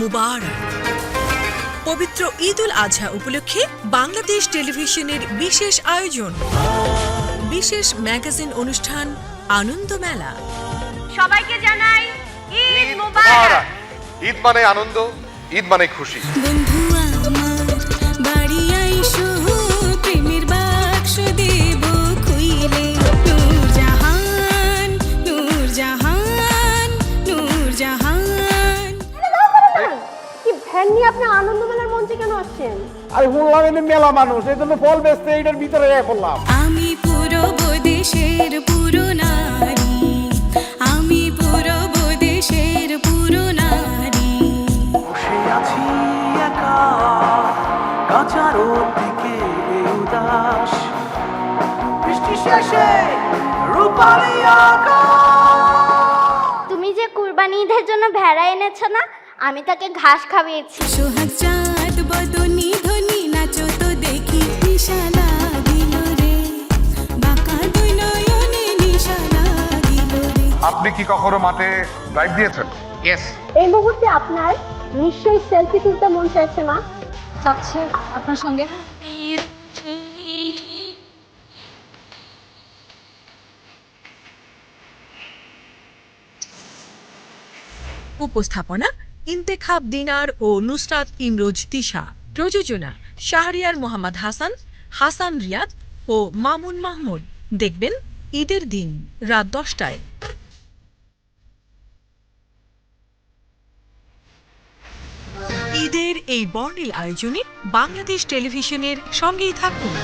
মুবারক। পবিত্র ঈদ উল আজহা উপলক্ষে বাংলাদেশ টেলিভিশনের বিশেষ আয়োজন। বিশেষ ম্যাগাজিন অনুষ্ঠান আনন্দ মেলা। সবাইকে জানাই ঈদ মোবারক। ঈদ মানে আনন্দ ঈদ মানে খুশি। বন্ধু কি নিয়ে আপনি আনন্দ মেলার মঞ্চে কেন আসছেন? আমি শুনলাম এনে মেলা মানুষ এই জন্য ফল বেচতে এইটার ভিতরে এ করলাম। আমি পূরব দেশের পুরো নারী আমি পূরব দেশের পুরো নারী। বসে আছি একা কাঁচার দিকে উদাস। বৃষ্টি শেষে রূপালি আকাশ। তুমি যে কুরবানি ঈদের জন্য ভেড়া এনেছো না আমি তাকে ঘাস খাওয়িয়েছি সোহাগ চাঁদ বদনি ধনি নাচো তো দেখি নিশানা দিল রে। বাঁকা দুই নয়নে রে। আপনি কি কখনো মাঠে ড্রাইভ দিয়েছেন? ইয়েস এই মুহূর্তে আপনার নিশ্চয়ই সেলফি তুলতে মন চাইছে না চাচ্ছে আপনার সঙ্গে। উপস্থাপনা ইন্তেখাব দিনার ও নুসরাত ইমরোজ তিশা। প্রযোজনা শাহরিয়ার মোহাম্মদ হাসান হাসান রিয়াদ ও মামুন মাহমুদ। দেখবেন ঈদের দিন রাত দশটায়। ঈদের এই বর্ণিল আয়োজনে বাংলাদেশ টেলিভিশনের সঙ্গেই থাকুন।